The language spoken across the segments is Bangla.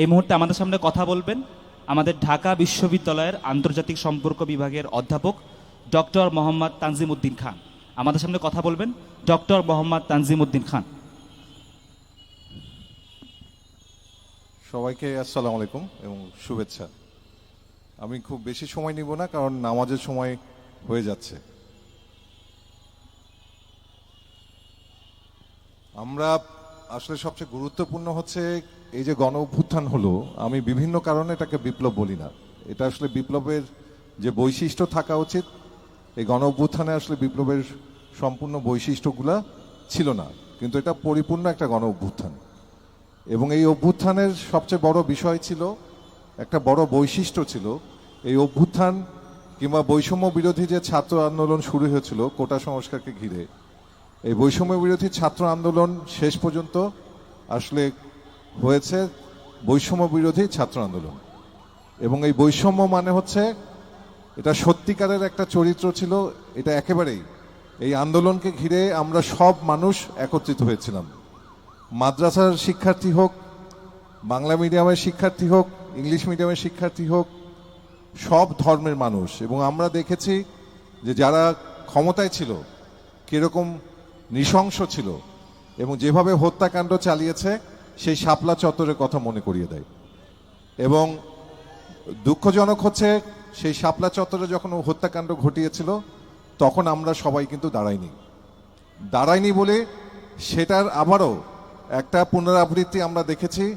এই মুহূর্তে আমাদের সামনে কথা বলবেন আমাদের ঢাকা বিশ্ববিদ্যালয়ের আন্তর্জাতিক সম্পর্ক বিভাগের অধ্যাপক ডক্টর মোহাম্মদ তানজিম উদ্দিন খান। আমাদের সামনে কথা বলবেন ডক্টর মোহাম্মদ তানজিম উদ্দিন খান। সবাইকে আসসালামু আলাইকুম এবং শুভেচ্ছা। আমি খুব বেশি সময় নিব না কারণ নামাজের সময় হয়ে যাচ্ছে। আমরা আসলে সবচেয়ে গুরুত্বপূর্ণ হচ্ছে এই যে গণ অভ্যুত্থান হলো, আমি বিভিন্ন কারণে এটাকে বিপ্লব বলি না। এটা আসলে বিপ্লবের যে বৈশিষ্ট্য থাকা উচিত, এই গণ অভ্যুত্থানে আসলে বিপ্লবের সম্পূর্ণ বৈশিষ্ট্যগুলা ছিল না। কিন্তু এটা পরিপূর্ণ একটা গণ অভ্যুত্থান। এবং এই অভ্যুত্থানের সবচেয়ে বড় বিষয় ছিল, একটা বড় বৈশিষ্ট্য ছিল, এই অভ্যুত্থান কিংবা বৈষম্য বিরোধী যে ছাত্র আন্দোলন শুরু হয়েছিল, কোটা সংস্কারকে ঘিরে, এই বৈষম্য বিরোধী ছাত্র আন্দোলন শেষ পর্যন্ত আসলে হয়েছে বৈষম্য বিরোধী ছাত্র আন্দোলন। এবং এই বৈষম্য মানে হচ্ছে এটা সত্যিকারের একটা চরিত্র ছিল, এটা একেবারেই। এই আন্দোলনকে ঘিরে আমরা সব মানুষ একত্রিত হয়েছিলাম। মাদ্রাসার শিক্ষার্থী হোক, বাংলা মিডিয়ামের শিক্ষার্থী হোক, ইংলিশ মিডিয়ামের শিক্ষার্থী হোক, সব ধর্মের মানুষ। এবং আমরা দেখেছি যে যারা ক্ষমতায় ছিল, কীরকম নৃশংস ছিল, এবং যেভাবে হত্যাকাণ্ড চালিয়েছে সেই শাপলা চত্বরের কথা মনে করিয়ে দেয়। এবং দুঃখজনক হচ্ছে, সেই শাপলা চত্বরে যখন হত্যাকাণ্ড ঘটিয়েছিল, তখন আমরা সবাই কিন্তু দাঁড়াইনি। দাঁড়াইনি বলে সেটার আবারও একটা পুনরাবৃত্তি আমরা দেখেছি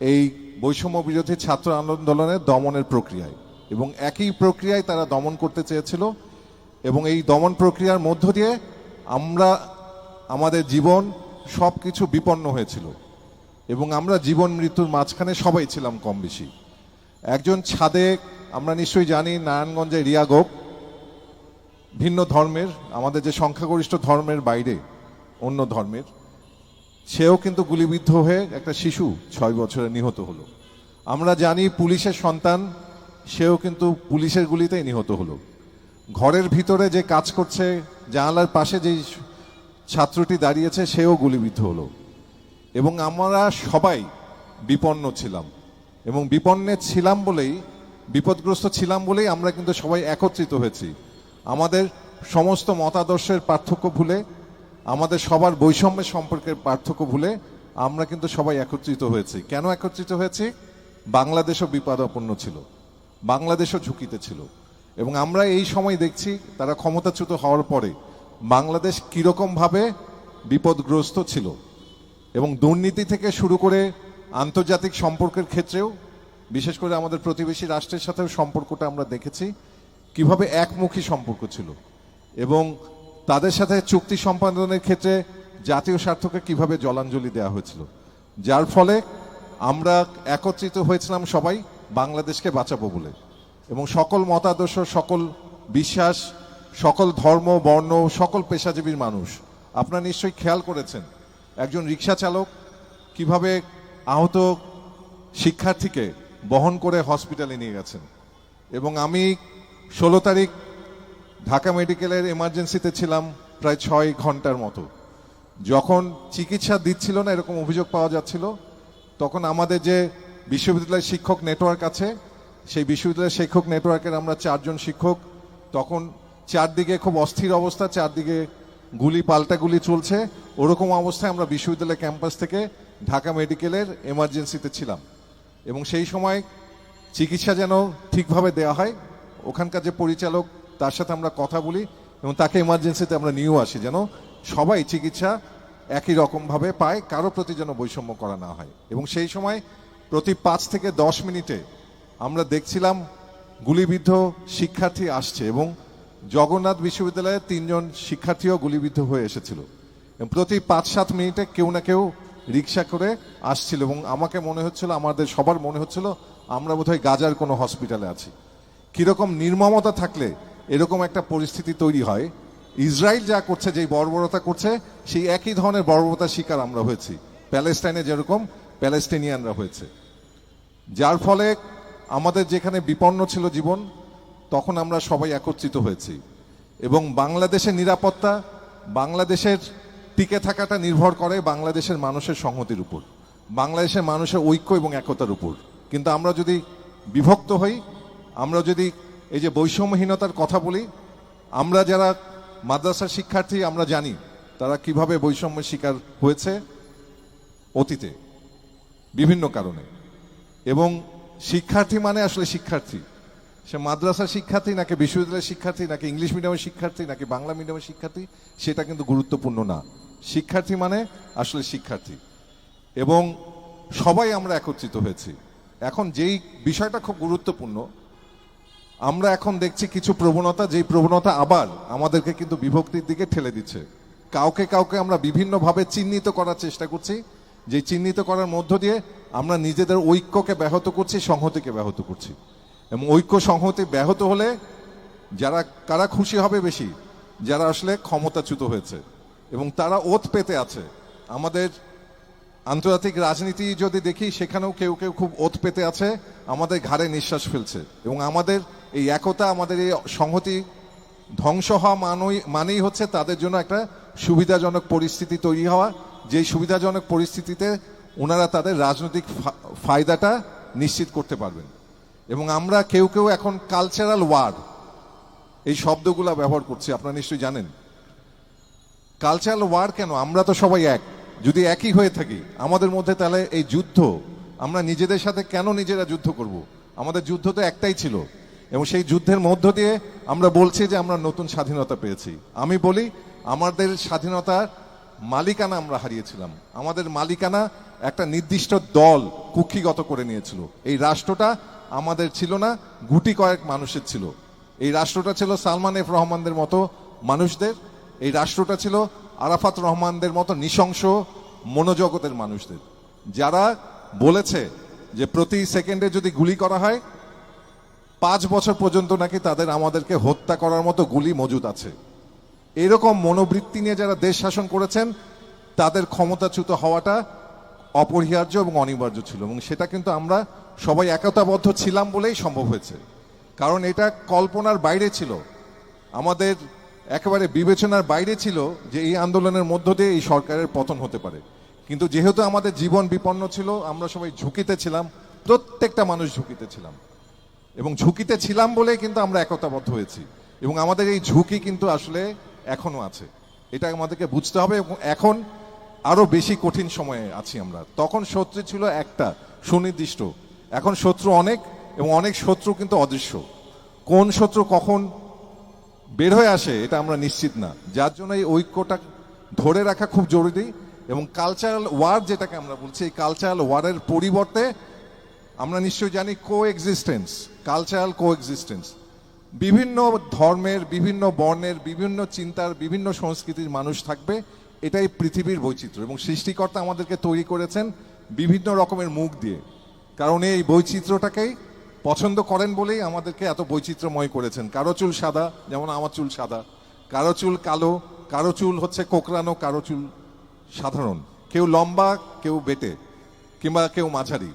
এই বৈষম্য বিরোধী ছাত্র আন্দোলনের দমনের প্রক্রিয়ায়। এবং একই প্রক্রিয়ায় তারা দমন করতে চেয়েছিল এবং এই দমন প্রক্রিয়ার মধ্য দিয়ে আমরা, আমাদের জীবন সব কিছু বিপন্ন হয়েছিল। এবং আমরা জীবন মৃত্যুর মাঝখানে সবাই ছিলাম কম বেশি একজন ছাদে, আমরা নিশ্চয়ই জানি নারায়ণগঞ্জে রিয়া গোপ, ভিন্ন ধর্মের, আমাদের যে সংখ্যাগরিষ্ঠ ধর্মের বাইরে, অন্য ধর্মের, সেও কিন্তু গুলিবিদ্ধ হয়ে একটা শিশু ছয় বছরে নিহত হলো। আমরা জানি পুলিশের সন্তান, সেও কিন্তু পুলিশের গুলিতেই নিহত হলো। ঘরের ভিতরে যে কাজ করছে, জানালার পাশে যেই ছাত্রটি দাঁড়িয়েছে, সেও গুলিবিদ্ধ হলো। এবং আমরা সবাই বিপন্ন ছিলাম। এবং বিপন্নে ছিলাম বলেই, বিপদগ্রস্ত ছিলাম বলেই আমরা কিন্তু সবাই একত্রিত হয়েছি। আমাদের সমস্ত মতাদর্শের পার্থক্য ভুলে, আমাদের সবার বৈষম্যের সম্পর্কের পার্থক্য ভুলে আমরা কিন্তু সবাই একত্রিত হয়েছি। কেন একত্রিত হয়েছি? বাংলাদেশও বিপদাপন্ন ছিল, বাংলাদেশও ঝুঁকিতে ছিল। এবং আমরা এই সময় দেখছি তারা ক্ষমতাচ্যুত হওয়ার পরে বাংলাদেশ কীরকমভাবে বিপদগ্রস্ত ছিল। এবং দুর্নীতি থেকে শুরু করে আন্তর্জাতিক সম্পর্কের ক্ষেত্রেও, বিশেষ করে আমাদের প্রতিবেশী রাষ্ট্রের সাথেও সম্পর্কটা আমরা দেখেছি, কীভাবে একমুখী সম্পর্ক ছিল এবং তাদের সাথে চুক্তি সম্পাদনের ক্ষেত্রে জাতীয় স্বার্থকে কীভাবে জলাঞ্জলি দেওয়া হয়েছিল। যার ফলে আমরা একত্রিত হয়েছিলাম সবাই বাংলাদেশকে বাঁচাবো বলে। এবং সকল মতাদর্শ, সকল বিশ্বাস, সকল ধর্ম, বর্ণ, সকল পেশাজীবীর মানুষ, আপনারা নিশ্চয়ই খেয়াল করেছেন একজন রিক্সা চালক কীভাবে আহত শিক্ষার্থীকে বহন করে হসপিটালে নিয়ে গেছেন? এবং আমি ষোলো তারিখ ঢাকা মেডিকেলের এমার্জেন্সিতে ছিলাম প্রায় ছয় ঘণ্টার মতো। যখন চিকিৎসা দিচ্ছিল না, এরকম অভিযোগ পাওয়া যাচ্ছিল, তখন আমাদের যে বিশ্ববিদ্যালয়ের শিক্ষক নেটওয়ার্ক আছে, সেই বিশ্ববিদ্যালয়ের শিক্ষক নেটওয়ার্কের আমরা চারজন শিক্ষক, তখন চারদিকে খুব অস্থির অবস্থা, চারদিকে গুলি পাল্টা গুলি চলছে। ওরকম অবস্থায় আমরা বিশ্ববিদ্যালয় ক্যাম্পাস থেকে ঢাকা মেডিকেলের এমার্জেন্সিতে ছিলাম। এবং সেই সময় চিকিৎসা যেন ঠিকভাবে দেওয়া হয়, ওখানকার যে পরিচালক, তার সাথে আমরা কথা বলি এবং তাকে এমার্জেন্সিতে আমরা নিয়েও আসি যেন সবাই চিকিৎসা একই রকমভাবে পায়, কারও প্রতি যেন বৈষম্য করা না হয়। এবং সেই সময় প্রতি পাঁচ থেকে দশ মিনিটে আমরা দেখছিলাম গুলিবিদ্ধ শিক্ষার্থী আসছে এবং জগন্নাথ বিশ্ববিদ্যালয়ের তিনজন শিক্ষার্থীও গুলিবিদ্ধ হয়ে এসেছিল। প্রতি পাঁচ সাত মিনিটে কেউ না কেউ রিক্সা করে আসছিল এবং আমাকে মনে হচ্ছিল, আমাদের সবার মনে হচ্ছিল, আমরা বোধহয় গাজার কোনো হসপিটালে আছি। কীরকম নির্মমতা থাকলে এরকম একটা পরিস্থিতি তৈরি হয়। ইসরায়েল যা করছে, যেই বর্বরতা করছে, সেই একই ধরনের বর্বরতার শিকার আমরা হয়েছি। প্যালেস্টাইনে যেরকম, প্যালেস্টিনিয়ানরা হয়েছে। যার ফলে আমাদের যেখানে বিপন্ন ছিল জীবন তখন আমরা সবাই একত্রিত হয়েছি। এবং বাংলাদেশের নিরাপত্তা, বাংলাদেশের টিকে থাকাটা নির্ভর করে বাংলাদেশের মানুষের সংহতির উপর। বাংলাদেশের মানুষের ঐক্য এবং একতার উপর। কিন্তু আমরা যদি বিভক্ত হই, আমরা যদি এই যে বৈষম্যহীনতার কথা বলি, আমরা যারা মাদ্রাসার শিক্ষার্থী, আমরা জানি তারা কীভাবে বৈষম্যের শিকার হয়েছে অতীতে, বিভিন্ন কারণে। এবং শিক্ষার্থী মানে আসলে শিক্ষার্থী। সে মাদ্রাসার শিক্ষার্থী নাকি বিশ্ববিদ্যালয়ের শিক্ষার্থী, নাকি ইংলিশ মিডিয়ামের শিক্ষার্থী, নাকি বাংলা মিডিয়ামের শিক্ষার্থী, সেটা কিন্তু গুরুত্বপূর্ণ না। শিক্ষার্থী মানে আসলে শিক্ষার্থী। এবং সবাই আমরা একত্রিত হয়েছি। এখন যেই বিষয়টা খুব গুরুত্বপূর্ণ, আমরা এখন দেখছি কিছু প্রবণতা, যেই প্রবণতা আবার আমাদেরকে কিন্তু বিভক্তির দিকে ঠেলে দিচ্ছে। কাউকে কাউকে আমরা বিভিন্নভাবে চিহ্নিত করার চেষ্টা করছি। যে চিহ্নিত করার মধ্য দিয়ে আমরা নিজেদের ঐক্যকে ব্যাহত করছি, সংহতিকে ব্যাহত করছি। এবং ঐক্য সংহতি ব্যাহত হলে যারা, কারা খুশি হবে বেশি? যারা আসলে ক্ষমতাচ্যুত হয়েছে। এবং তারা ওত পেতে আছে। আমাদের আন্তর্জাতিক রাজনীতি যদি দেখি, সেখানেও কেউ কেউ খুব ওত পেতে আছে। আমাদের ঘাড়ে নিঃশ্বাস ফেলছে। এবং আমাদের এই একতা, আমাদের এই সংহতি ধ্বংস হওয়া মানই, মানেই হচ্ছে তাদের জন্য একটা সুবিধাজনক পরিস্থিতি তৈরি হওয়া। যেই সুবিধাজনক পরিস্থিতিতে ওনারা তাদের রাজনৈতিক ফায়দাটা নিশ্চিত করতে পারবেন। এবং আমরা কেউ কেউ এখন কালচারাল ওয়ার্ড এই শব্দগুলা ব্যবহার করছি, আপনারা নিশ্চয়ই জানেন। কালচারাল ওয়ার কেন? আমরা তো সবাই এক। যদি একই হয়ে থাকি, আমাদের মধ্যে তাহলে এই যুদ্ধ, আমরা নিজেদের সাথে কেন নিজেরা যুদ্ধ করব? আমাদের যুদ্ধ তো একটাই ছিল। এবং সেই যুদ্ধের মধ্য দিয়ে আমরা বলছি যে আমরা নতুন স্বাধীনতা পেয়েছি। আমি বলি, আমাদের স্বাধীনতার মালিকানা আমরা হারিয়েছিলাম। আমাদের মালিকানা একটা নির্দিষ্ট দল কুক্ষিগত করে নিয়েছিল। এই রাষ্ট্রটা আমাদের ছিল না, গুটি কয়েক মানুষের ছিল। এই রাষ্ট্রটা ছিল সালমান এফ রহমানদের মতো মানুষদের, এই রাষ্ট্রটা ছিল আরাফাত রহমানদের মতো নৃশংস মনোজগতের মানুষদের। যারা বলেছে যে প্রতি সেকেন্ডে যদি গুলি করা হয়, পাঁচ বছর পর্যন্ত নাকি তাদের আমাদেরকে হত্যা করার মতো গুলি মজুদ আছে। এরকম মনোবৃত্তি নিয়ে যারা দেশ শাসন করেছেন, তাদের ক্ষমতাচ্যুত হওয়াটা অপরিহার্য এবং অনিবার্য ছিল এবং সেটা কিন্তু আমরা সবাই একতাবদ্ধ ছিলাম বলেই সম্ভব হয়েছে। কারণ এটা কল্পনার বাইরে ছিল। আমাদের একেবারে বিবেচনার বাইরে ছিল যে এই আন্দোলনের মধ্য দিয়ে এই সরকারের পতন হতে পারে। কিন্তু যেহেতু আমাদের জীবন বিপন্ন ছিল, আমরা সবাই ঝুঁকিতে ছিলাম, প্রত্যেকটা মানুষ ঝুঁকিতে ছিলাম। এবং ঝুঁকিতে ছিলাম বলে কিন্তু আমরা একতাবদ্ধ হয়েছি। এবং আমাদের এই ঝুঁকি কিন্তু আসলে এখনও আছে। এটা আমাদেরকে বুঝতে হবে এবং এখন আরও বেশি কঠিন সময়ে আছি আমরা। তখন শত্রু ছিল একটা, সুনির্দিষ্ট। এখন শত্রু অনেক এবং অনেক শত্রু কিন্তু অদৃশ্য। কোন শত্রু কখন বের হয়ে আসে এটা আমরা নিশ্চিত না। যার জন্য এই ঐক্যটা ধরে রাখা খুব জরুরি এবং কালচারাল ওয়ার যেটাকে আমরা বলছি, এই কালচারাল ওয়ারের পরিবর্তে আমরা নিশ্চয়ই জানি coexistence cultural coexistence বিভিন্ন ধর্মের, বিভিন্ন বর্ণের, বিভিন্ন চিন্তার, বিভিন্ন সংস্কৃতির মানুষ থাকবে, এটাই পৃথিবীর বৈচিত্র্য এবং সৃষ্টিকর্তা আমাদেরকে তৈরি করেছেন বিভিন্ন রকমের মুখ দিয়ে। কারণ এই বৈচিত্র্যটাকেই পছন্দ করেন বলেই আমাদেরকে এত বৈচিত্র্যময় করেছেন। কারও চুল সাদা, যেমন আমার চুল সাদা। কারও চুল কালো, কারও চুল হচ্ছে কোকড়ানো, কারও চুল সাধারণ। কেউ লম্বা, কেউ বেটে, কিংবা কেউ মাঝারি।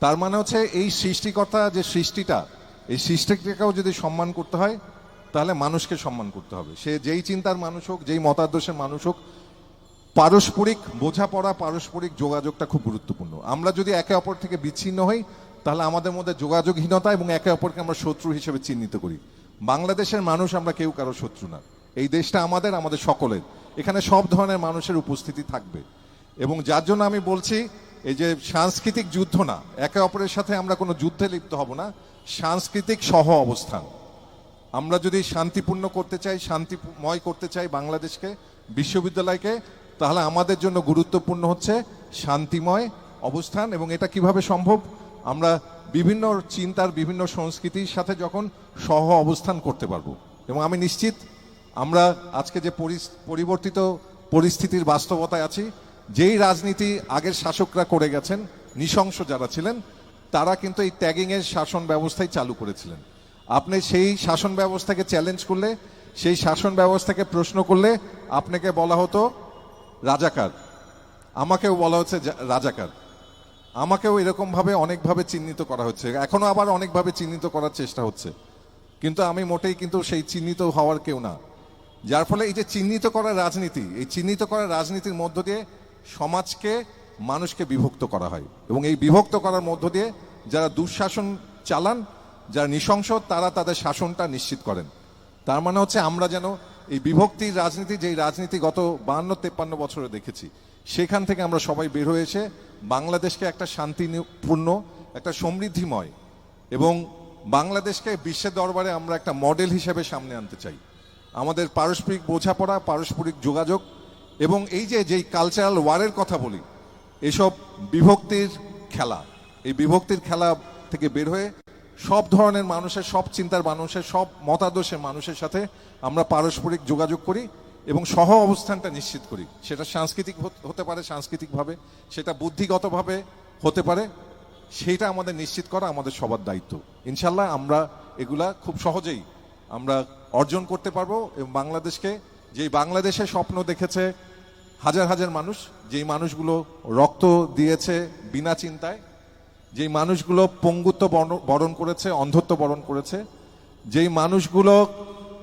তার মানে হচ্ছে এই সৃষ্টিকর্তা যে সৃষ্টিটা, এই সৃষ্টিটাকেও যদি সম্মান করতে হয়, তাহলে মানুষকে সম্মান করতে হবে। সে যেই চিন্তার মানুষ হোক, যেই মতাদর্শের মানুষ হোক পারস্পরিক বোঝাপড়া, পারস্পরিক যোগাযোগটা খুব গুরুত্বপূর্ণ। আমরা যদি একে অপর থেকে বিচ্ছিন্ন হই, তাহলে আমাদের মধ্যে যোগাযোগহীনতা এবং একে অপরকে আমরা শত্রু হিসেবে চিহ্নিত করি। বাংলাদেশের মানুষ আমরা কেউ কারও শত্রু না। এই দেশটা আমাদের আমাদের সকলের। এখানে সব ধরনের মানুষের উপস্থিতি থাকবে। এবং যার জন্য আমি বলছি, এই যে সাংস্কৃতিক যুদ্ধ না, একে অপরের সাথে আমরা কোনো যুদ্ধে লিপ্ত হব না। সাংস্কৃতিক সহ অবস্থান। আমরা যদি শান্তিপূর্ণ করতে চাই, শান্তিময় করতে চাই বাংলাদেশকে, বিশ্ববিদ্যালয়কে তাহলে আমাদের জন্য গুরুত্বপূর্ণ হচ্ছে শান্তিময় অবস্থান এবং এটা কীভাবে সম্ভব? আমরা বিভিন্ন চিন্তার, বিভিন্ন সংস্কৃতির সাথে যখন সহ অবস্থান করতে পারব। এবং আমি নিশ্চিত আমরা আজকে যে পরিবর্তিত পরিস্থিতির বাস্তবতায় আছি, যেই রাজনীতি আগের শাসকরা করে গেছেন, নৃশংস যারা ছিলেন, তারা কিন্তু এই ট্যাগিং এর শাসন ব্যবস্থাই চালু করেছিলেন। আপনি সেই শাসন ব্যবস্থাকে চ্যালেঞ্জ করলে, সেই শাসন ব্যবস্থাকে প্রশ্ন করলে আপনাকে বলা হতো রাজাকার। আমাকেও বলা হচ্ছে রাজাকার। আমাকেও এরকমভাবে অনেকভাবে চিহ্নিত করা হচ্ছে। এখনও আবার অনেকভাবে চিহ্নিত করার চেষ্টা হচ্ছে। কিন্তু আমি মোটেই কিন্তু সেই চিহ্নিত হওয়ার কেউ না। যার ফলে এই যে চিহ্নিত করার রাজনীতি, এই চিহ্নিত করার রাজনীতির মধ্য দিয়ে সমাজকে, মানুষকে বিভক্ত করা হয়। এবং এই বিভক্ত করার মধ্য দিয়ে যারা দুঃশাসন চালান, যারা নৃশংস, তারা তাদের শাসনটা নিশ্চিত করেন। তার মানে হচ্ছে আমরা যেন এই বিভক্তির রাজনীতি, যেই রাজনীতি গত বাহান্ন তেপ্পান্ন বছরে দেখেছি, সেখান থেকে আমরা সবাই বের হয়েছে বাংলাদেশকে একটা শান্তিপূর্ণ, একটা সমৃদ্ধিময় এবং বাংলাদেশকে বিশ্বের দরবারে আমরা একটা মডেল হিসেবে সামনে আনতে চাই। আমাদের পারস্পরিক বোঝাপড়া, পারস্পরিক যোগাযোগ এবং এই যে, যেই কালচারাল ওয়ারের কথা বলি, এসব বিভক্তির খেলা, এই বিভক্তির খেলা থেকে বের হয়ে সব ধরনের মানুষের, সব চিন্তার মানুষের, সব মতাদর্শের মানুষের সাথে আমরা পারস্পরিক যোগাযোগ করি এবং সহ অবস্থানটা নিশ্চিত করি। সেটা সাংস্কৃতিক হত- পারে, সাংস্কৃতিকভাবে, সেটা বুদ্ধিগতভাবে হতে পারে। সেইটা আমাদের নিশ্চিত করা আমাদের সবার দায়িত্ব। ইনশাল্লাহ আমরা এগুলা খুব সহজেই আমরা অর্জন করতে পারব এবং বাংলাদেশকে, যেই বাংলাদেশের স্বপ্ন দেখেছে হাজার হাজার মানুষ, যেই মানুষগুলো রক্ত দিয়েছে বিনা চিন্তায় যেই মানুষগুলো পঙ্গুত্ব বরণ- করেছে, অন্ধত্ব বরণ করেছে, যেই মানুষগুলো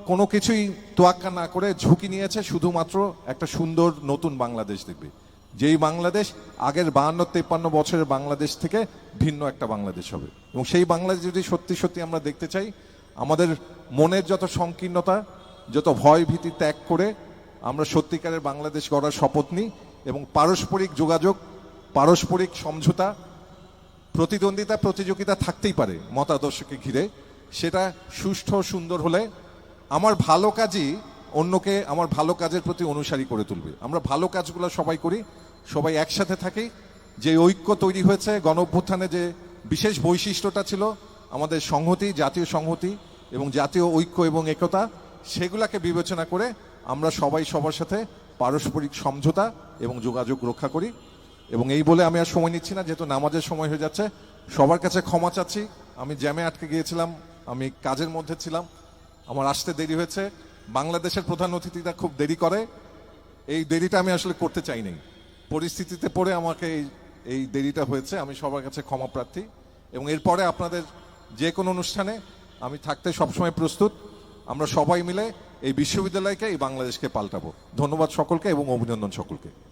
কোনো কিছুই তোয়াক্কা না করে ঝুঁকি নিয়েছে, শুধুমাত্র একটা সুন্দর নতুন বাংলাদেশ দেখবে। যেই বাংলাদেশ আগের বাহান্ন, তেপ্পান্ন বছরের বাংলাদেশ থেকে ভিন্ন একটা বাংলাদেশ হবে। এবং সেই বাংলাদেশ যদি সত্যি সত্যি আমরা দেখতে চাই, আমাদের মনের যত সংকীর্ণতা, যত ভয় ভীতি ত্যাগ করে আমরা সত্যিকারের বাংলাদেশ গড়ার শপথ নিই এবং পারস্পরিক যোগাযোগ, পারস্পরিক সমঝোতা প্রতিদ্বন্দ্বিতা, প্রতিযোগিতা থাকতেই পারে মতাদর্শকে ঘিরে। সেটা সুষ্ঠু, সুন্দর হলে আমার ভালো কাজই অন্যকে আমার ভালো কাজের প্রতি অনুসারী করে তুলবে। আমরা ভালো কাজগুলো সবাই করি, সবাই একসাথে থাকি। যে ঐক্য তৈরি হয়েছে গণ অভ্যুত্থানে যে বিশেষ বৈশিষ্ট্যটা ছিল, আমাদের সংহতি, জাতীয় সংহতি এবং জাতীয় ঐক্য এবং একতা, সেগুলাকে বিবেচনা করে আমরা সবাই সবার সাথে পারস্পরিক সমঝোতা এবং যোগাযোগ রক্ষা করি। এবং এই বলে আমি আর সময় নিচ্ছি না, যেহেতু নামাজের সময় হয়ে যাচ্ছে। সবার কাছে ক্ষমা চাচ্ছি। আমি জ্যামে আটকে গিয়েছিলাম, আমি কাজের মধ্যে ছিলাম। আমার আসতে দেরি হয়েছে। বাংলাদেশের প্রধান অতিথিরা খুব দেরি করে। এই দেরিটা আমি আসলে করতে চাই নাই। পরিস্থিতিতে পড়ে আমাকে এই এই দেরিটা হয়েছে। আমি সবার কাছে ক্ষমা প্রার্থী। এবং এরপরে আপনাদের যে কোনো অনুষ্ঠানে আমি থাকতে সবসময় প্রস্তুত। আমরা সবাই মিলে এই বিশ্ববিদ্যালয়কে, এই বাংলাদেশকে পাল্টাবো। ধন্যবাদ সকলকে এবং অভিনন্দন সকলকে।